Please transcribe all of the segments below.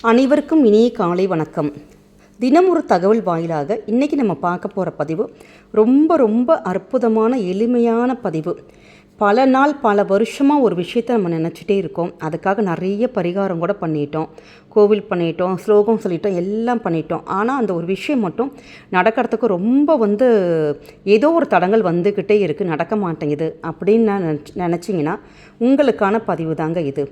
அனைவருக்கும் இனிய காலை வணக்கம். தினம் ஒரு தகவல் வாயிலாக இன்றைக்கி நம்ம பார்க்க போகிற பதிவு ரொம்ப ரொம்ப அற்புதமான எளிமையான பதிவு. பல நாள் பல வருஷமாக ஒரு விஷயத்தை நம்ம நினச்சிட்டே இருக்கோம். அதுக்காக நிறைய பரிகாரம் கூட பண்ணிட்டோம். கோவில் பண்ணிட்டோம் ஸ்லோகம் சொல்லிட்டோம் எல்லாம் பண்ணிட்டோம். ஆனால் அந்த ஒரு விஷயம் மட்டும் நடக்கிறதுக்கு ரொம்ப வந்து ஏதோ ஒரு தடங்கள் வந்துக்கிட்டே இருக்குது நடக்க மாட்டேங்குது அப்படின்னு நான் நினச்சி நினச்சிங்கன்னா உங்களுக்கான பதிவு தாங்க இது.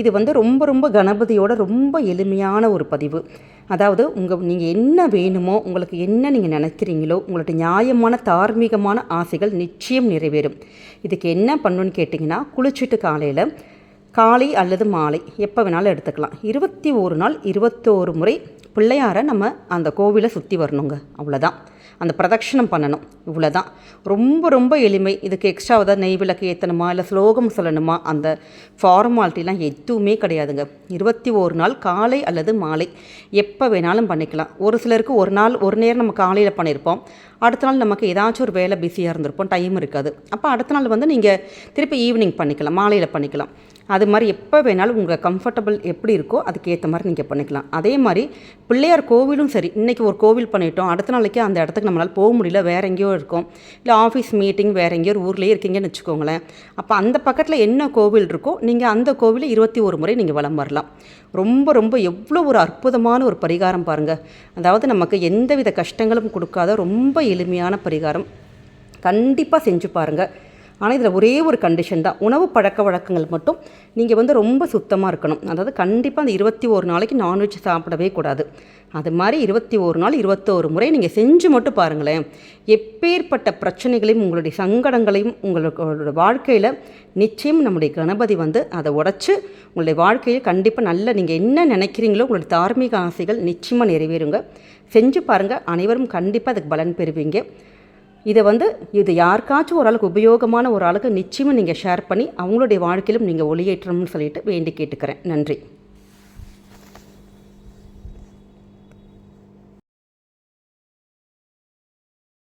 இது வந்து ரொம்ப ரொம்ப கணபதியோட ரொம்ப எளிமையான ஒரு பதிவு. அதாவது உங்கள் நீங்கள் என்ன வேணுமோ உங்களுக்கு என்ன நீங்கள் நினைக்கிறீங்களோ உங்களுடைய நியாயமான தார்மீகமான ஆசைகள் நிச்சயம் நிறைவேறும். இதுக்கு என்ன பண்ணணுன்னு கேட்டிங்கன்னா குளிச்சுட்டு காலையில் காலை அல்லது மாலை எப்போ வேணாலும் எடுத்துக்கலாம். இருபத்தி ஒரு நாள் இருபத்தோரு முறை பிள்ளையாரை நம்ம அந்த கோவிலை சுற்றி வரணுங்க. அவ்வளோதான் அந்த பிரதட்சணம் பண்ணணும். இவ்வளோதான் ரொம்ப ரொம்ப எளிமை. இதுக்கு எக்ஸ்ட்ரா ஏதாவது நெய் விளக்கு ஏற்றணுமா இல்லை ஸ்லோகம் சொல்லணுமா? அந்த ஃபார்மாலிட்டிலாம் எதுவுமே கிடையாதுங்க. இருபத்தி ஒரு நாள் காலை அல்லது மாலை எப்போ வேணாலும் பண்ணிக்கலாம். ஒரு சிலருக்கு ஒரு நாள் ஒரு நேரம் நம்ம காலையில் பண்ணியிருப்போம் அடுத்த நாள் நமக்கு ஏதாச்சும் ஒரு வேலை பிஸியாக இருந்திருப்போம். டைம் இருக்காது. அப்போ அடுத்த நாள் வந்து நீங்கள் திருப்பி ஈவினிங் பண்ணிக்கலாம். மாலையில் பண்ணிக்கலாம். அது மாதிரி எப்போ வேணாலும் உங்கள் கம்ஃபர்டபுள் எப்படி இருக்கோ அதுக்கேற்ற மாதிரி நீங்கள் பண்ணிக்கலாம். அதே மாதிரி பிள்ளையார் கோவிலும் சரி இன்றைக்கி ஒரு கோவில் பண்ணிட்டோம் அடுத்த நாளைக்கு அந்த இடத்துக்கு நம்மளால் போக முடியல வேறு எங்கேயோ இருக்கோம். இல்லை ஆஃபீஸ் மீட்டிங் வேறு எங்கேயோ ஒரு ஊர்லேயே இருக்கீங்கன்னு வச்சுக்கோங்களேன். அப்போ அந்த பக்கத்தில் என்ன கோவில் இருக்கோ நீங்கள் அந்த கோவிலை இருபத்தி ஒரு முறை நீங்கள் வளம் வரலாம். ரொம்ப ரொம்ப எவ்வளோ ஒரு அற்புதமான ஒரு பரிகாரம் பாருங்கள் அதாவது நமக்கு எந்தவித கஷ்டங்களும் கொடுக்காத ரொம்ப எளிமையான பரிகாரம். கண்டிப்பாக செஞ்சு பாருங்கள் ஆனால் இதில் ஒரே ஒரு கண்டிஷன் தான். உணவு பழக்க வழக்கங்கள் மட்டும் நீங்கள் வந்து ரொம்ப சுத்தமாக இருக்கணும். அதாவது கண்டிப்பாக அந்த இருபத்தி ஒரு நாளைக்கு நான்வெஜ் சாப்பிடவே கூடாது. அது மாதிரி இருபத்தி ஒரு நாள் இருபத்தோரு முறை நீங்கள் செஞ்சு மட்டும் பாருங்களேன். எப்பேற்பட்ட பிரச்சனைகளையும் உங்களுடைய சங்கடங்களையும் உங்களோட வாழ்க்கையில் நிச்சயம் நம்முடைய கணபதி வந்து அதை உடச்சி உங்களுடைய வாழ்க்கையில் கண்டிப்பாக நல்ல நீங்கள் என்ன நினைக்கிறீங்களோ உங்களுடைய தார்மீக ஆசைகள் நிச்சயமாக நிறைவேறுங்க. செஞ்சு பாருங்கள் அனைவரும் கண்டிப்பாக அதுக்கு பலன் பெறுவீங்க. இதை வந்து இது யாருக்காச்சும் ஒரு ஆளுக்கு உபயோகமான ஒரு ஆளுக்கு நிச்சயமாக நீங்கள் ஷேர் பண்ணி அவங்களுடைய வாழ்க்கையிலும் நீங்கள் ஒளியேற்றணும்னு சொல்லிட்டு வேண்டி கேட்டுக்கிறேன். நன்றி.